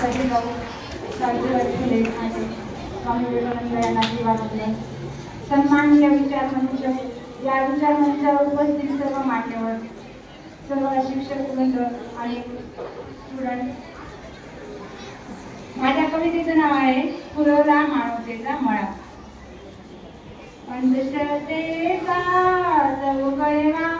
माताजी जाऊ. सावित्रीबाई फुले आणि स्वामी विवेकानंद यांना जीवानंद सन्माननीय विचार मंच या विचार मंचावर उपस्थित सर्व मान्यवर सर्व शिक्षक वृंद आणि स्टुडंट माझ्या कवितेचं नाव आहे पुरवला मानवतेचा मळा. अंधश्रद्धेचा चौकळणारा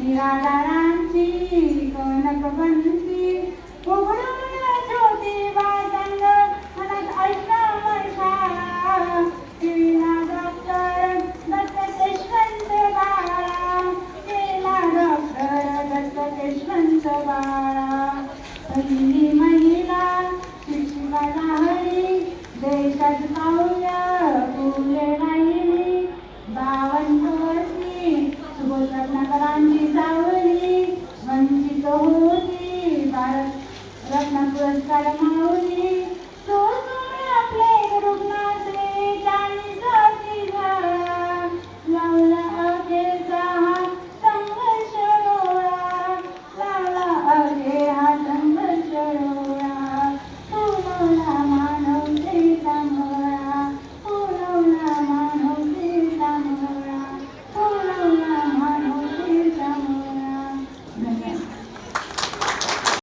ज्योती निराधारांची कनकबंती उघडून ज्योती बाजंग मनात केला डॉक्टर दत्त यशवंत बाळा. केला डॉक्टर दत्त यशवंत बाळा. पहिली महिला शिक्षिका हरी देशात पाहुण्या. रत्नाकरांची सावली वंचित होती भारत रत्न पुरस्कार माऊली.